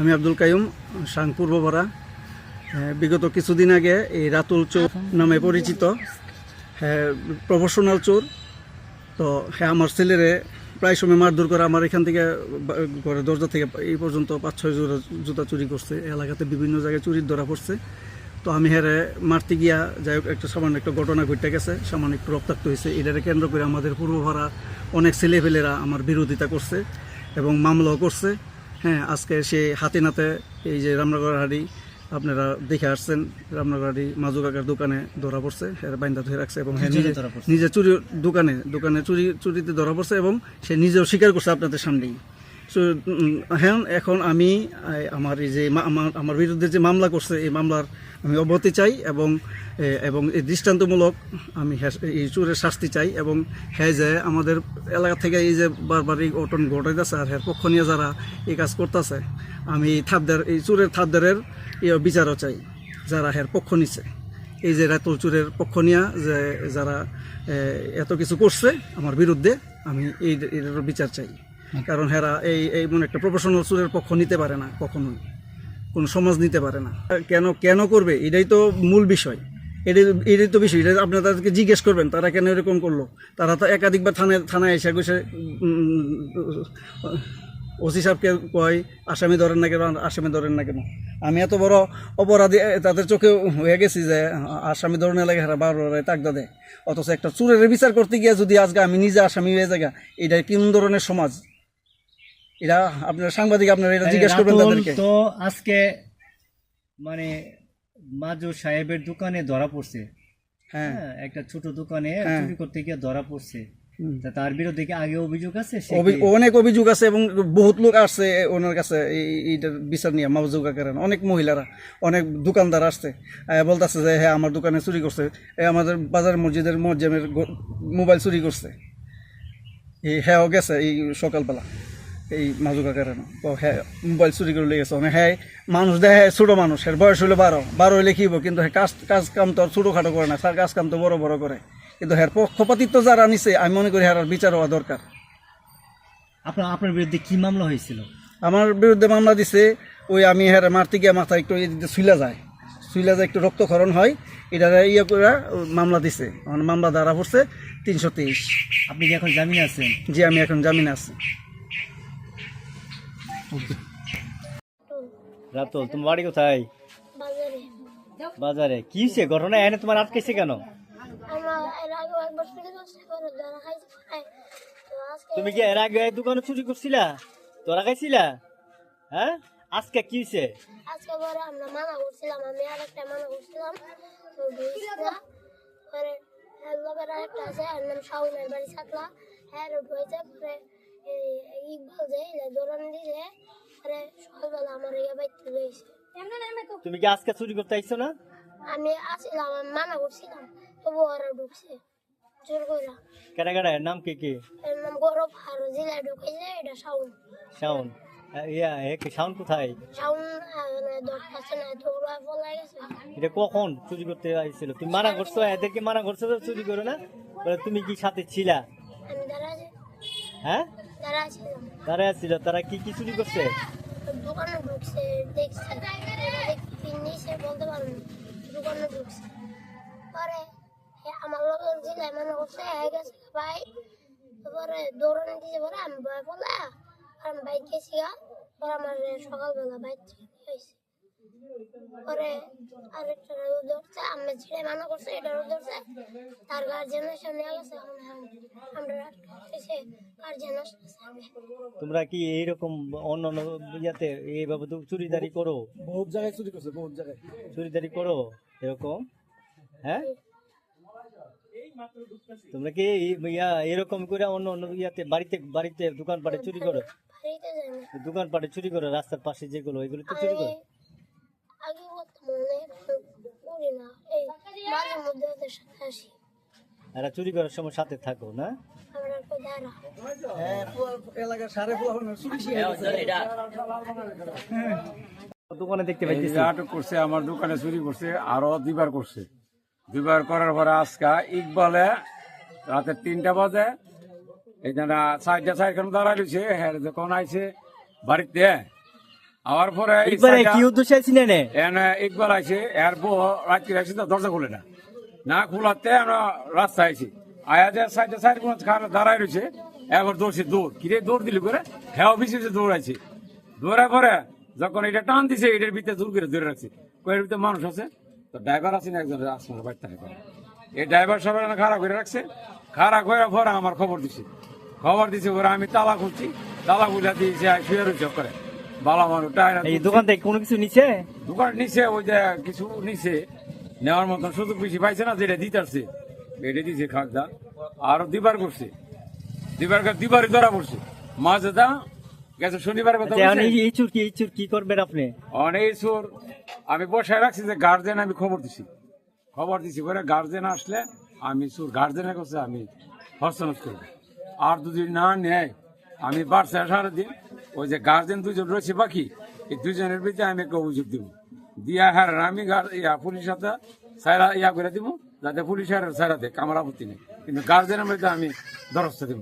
আমি আব্দুল কাইম সাং হ্যাঁ, বিগত কিছুদিন আগে এই রাতুল চোর নামে পরিচিত। প্রফেশনাল চোর। তো হ্যাঁ আমার ছেলেরে প্রায় সময় মারধর করে আমার এখান থেকে ঘরের দরজা থেকে এই পর্যন্ত পাঁচ ছয় জোড়া জুতা চুরি করছে। এলাকাতে বিভিন্ন জায়গায় চুরির ধরা পড়ছে। তো আমি হেরে মারতে গিয়া যাই হোক একটা সামান্য একটা ঘটনা ঘটে গেছে সামান্য একটু রক্তাক্ত হয়েছে। এটারে কেন্দ্র করে আমাদের পূর্বভাড়া অনেক ছেলেপেলেরা আমার বিরোধিতা করছে এবং মামলাও করছে। হ্যাঁ আজকে সে হাতে নাতে এই যে রামনগর হাড়ি আপনারা দেখে আসছেন রামনগর হাড়ি মাজু কাকার দোকানে ধরা পড়ছে বাইন্দা ধরে রাখছে এবং হ্যাঁ নিজে নিজে চুরি দোকানে দোকানে চুরি চুরিতে ধরা পড়ছে এবং সে নিজেও স্বীকার করছে আপনাদের সামনেই। হ্যাঁ এখন আমি আমার এই যে আমার আমার বিরুদ্ধে যে মামলা করছে এই মামলার আমি অব্যাহতি চাই এবং এবং এই দৃষ্টান্তমূলক আমি হ্যাঁ- এই চোরের শাস্তি চাই এবং হ্যাঁ যে আমাদের এলাকা থেকে এই যে বারবার এই অটন ঘটাইতেছে আর হ্যাঁ পক্ষ নিয়ে যারা এই কাজ করতেছে আমি থাপদার এই চোরের থাপদারের বিচারও চাই যারা হ্যাঁ পক্ষ নিছে। এই যে রাতুল চুরের পক্ষ নিয়ে যে যারা এত কিছু করছে আমার বিরুদ্ধে আমি এই বিচার চাই। কারণ হেরা এই এই মনে একটা প্রফেশনাল চুরের পক্ষ নিতে পারে না কখনোই। কোনো সমাজ নিতে পারে না। কেন কেন করবে? এটাই তো মূল বিষয়। এটাই এটাই তো বিষয়। এটা আপনারা তাদেরকে জিজ্ঞেস করবেন, তারা কেন এরকম করল? তারা তো একাধিকবার থানায় থানায় এসে গেছে ওসি সাহেবকে কয়, আসামি ধরেন না কেন, আসামি ধরেন না কেন? আমি এত বড় অপরাধী তাদের চোখে হয়ে গেছি যে, আসামি ধরনের লাগে হারা বারো তাকদা দেয়। অথচ একটা চুরের বিচার করতে গিয়ে যদি আজকে আমি নিজে আসামি হয়ে যাই এটা কোন ধরনের সমাজ? এটা আপনার সাংবাদিক আপনারা এটা জিজ্ঞেস করবেন তাদেরকে। তো আজকে মানে মাজু সাহেবের দোকানে ধরা পড়ছে। হ্যাঁ। হ্যাঁ একটা ছোট দোকানে হ্যাঁ। চুরি করতে গিয়ে ধরা পড়ছে। তার বিরুদ্ধে কি আগে অভিযোগ আছে? অনেক অভিযোগ আছে এবং বহুত লোক আসছে ওনার কাছে এইটার বিচার নিয়ে মাউজুকা করেন অনেক মহিলারা অনেক দোকানদার আসছে। বলতেছে যে হ্যাঁ আমার দোকানে চুরি করছে। আমাদের বাজার মসজিদের মজ্জামের মোবাইল চুরি করছে। এই হ্যাঁ গেছে এই সকালবেলা। এই মাজুকা কারণ তো হ্যাঁ মোবাইল চুরি করে লেগেছে মানে হ্যাঁ মানুষ দেখে ছোট মানুষ এর বয়স হলো বারো বারো হইলে কি হইব কিন্তু হ্যাঁ কাজ কাজ কাম তো আর ছোটোখাটো করে না তার কাজ কাম তো বড় বড় করে কিন্তু হ্যাঁ পক্ষপাতিত্ব যারা নিছে আমি মনে করি হ্যাঁ বিচার হওয়া দরকার আপনার আপনার বিরুদ্ধে কি মামলা হয়েছিল আমার বিরুদ্ধে মামলা দিছে ওই আমি হ্যাঁ মারতে গিয়ে মাথা একটু শুইলা যায়। শুইলা যায় একটু রক্তক্ষরণ হয়। এটা ইয়ে করে মামলা দিছে। আমার মামলা দ্বারা পড়ছে তিনশো তেইশ। আপনি কি এখন জামিনে আছেন? যে আমি এখন জামিনে আছি। রাতুল তোমার বাড়ি কোথায়? বাজারে। বাজারে। কি হয়েছে ঘটনা এনে তোমার আটকেছে কেন? তুমি কি এর আগে দোকানে চুরি করছিলা? তোরা খাইছিলা? হ্যাঁ? আজকে কি হয়েছে আজকে পরে আমরা মানা করছিলাম আমি আর একটা মানা করছিলাম। তো বুঝছি পরে আরেকটা আছে নাম শাহুনের বাড়ি ছাতলা হ্যাঁ পরে ইকবাল যে দিলে সকালবেলা আমার ইয়ে বাইতে রয়েছে। তুমি কি আজকে চুরি করতে আইছো না? আমি আসছিলাম আমি মানা করছিলাম তবু ওরা ঢুকছে। জোর করে কেনা কেনা এর নাম কি কি? এর নাম গৌরব আর ঢুকেছে এটা শাউন ইয়া এ কি কোথায়? শাউন দশ পাঁচটা না দৌড়া বলা গেছে। এটা কখন চুরি করতে আইছিল? তুমি মানা করছ এদেরকে মানা করছ তো চুরি করো না? তুমি কি সাথে ছিলা? আমি দাঁড়া হ্যাঁ? তারা ছিল। তারা কি কি চুরি করছে? দোকানে ঢুকছে দেখছে। নিচে বলতে পারব দোকানে ঢুকছে। পরে আমার জেলায় মনে করছে হয়ে গেছে ভাই তারপরে দৌড়ানো দিয়েছে পরে আমি ভয় পড়লে আমি বাইক গেছি গা পরে আমার সকালবেলা বাইক হয়েছে। পরে আরেকটা রোদ ধরছে আমি ছেড়ে মানা করছে এটা রোদ ধরছে। তার গার্জেনের সামনে গেছে এখন আমরা এসে গার্জেন আসতেছে তোমরা কি এইরকম অন্য অন্য ইয়াতে এইভাবে তো চুরিদারি করো? বহুত জায়গায় চুরি করছে বহুত জায়গায়। চুরিদারি করো? এরকম? হ্যাঁ? তোমরা কি ইয়া এরকম করে অন্য অন্য ইয়াতে বাড়িতে বাড়িতে দোকানপাটে চুরি করো? বাড়িতে যাই না। দোকানপাটে চুরি করো রাস্তার পাশে যেগুলো এগুলো তো চুরি করো? আগে করি না। এই মাঝে মধ্যে ওদের সাথে আসি। এরা চুরি করার সময় সাথে থাকো না? হ্যাঁ সারে চুরি দোকানে দেখতে যে আটক করছে আমার দোকানে চুরি করছে আরও দুইবার করছে। দুইবার করার পরে আজকা ইকবালে রাতে তিনটা বাজে এই যারা সাইডটা সাইডখানে দাঁড়াই রয়েছে হ্যাঁ যখন আইছে বাড়িতে। আওয়ার পরে এই একবারে কি উদ্দেশ্যে ছিলেন এনে একবার আইছে এর বউ রাত্রি আইছে দরজা খুলে না। না খোলাতে আমরা রাস্তা আইছি। আয়া সাইডে সাইড কোন খানা দাঁড়াই রয়েছে। এবার দৌড়ছে দৌড়। কিরে দৌড় দিলি করে? হ্যাঁ অফিসে দৌড়াইছে। দৌড়ায় পরে যখন এটা টান দিছে এটার ভিতরে দূর করে ধরে রাখছে। কয়ের ভিতরে মানুষ আছে? তো ড্রাইভার আছে না একজন? আসমার বাড়ি থাকে এই ড্রাইভার সবাই খারাপ করে রাখছে। খারাপ করে পরে আমার খবর দিছে। খবর দিছে ওরা আমি তালা খুঁজছি তালা খুলে দিয়েছে শুয়ে রয়েছে করে বালা মানুষ টায়রা এই দোকান থেকে কোনো কিছু নিছে? দোকান নিচে ওই যে কিছু নিচে নেওয়ার মতন সুযোগ বেশি পাইছে না যেটা দিতারছে এটা দিছে খাগদা আর দিবার করছে। দিবার দিবারই ধরা পড়ছে। মাঝে দা গেছে শনিবার কথা আচ্ছা। এই কি এই চুর কি করবেন আপনি? অনেক সুর আমি বসায় রাখছি যে গার্জেন আমি খবর দিছি। খবর দিছি করে গার্জেন আসলে আমি সুর গার্জেনের কাছে আমি হস্তনস করব। আর যদি না নেয় আমি বাড়ছে সারা দিন ওই যে গার্জেন দুজন রয়েছে বাকি এই দুজনের ভিতরে আমি একটা অভিযোগ দিব। দিয়া হ্যাঁ আমি ইয়া পুলিশ হাতে সাইরা ইয়া করে দিব। যাতে পুলিশের দেখ আমার নেই। কিন্তু গার্জেনের মধ্যে আমি দরস্ত দিব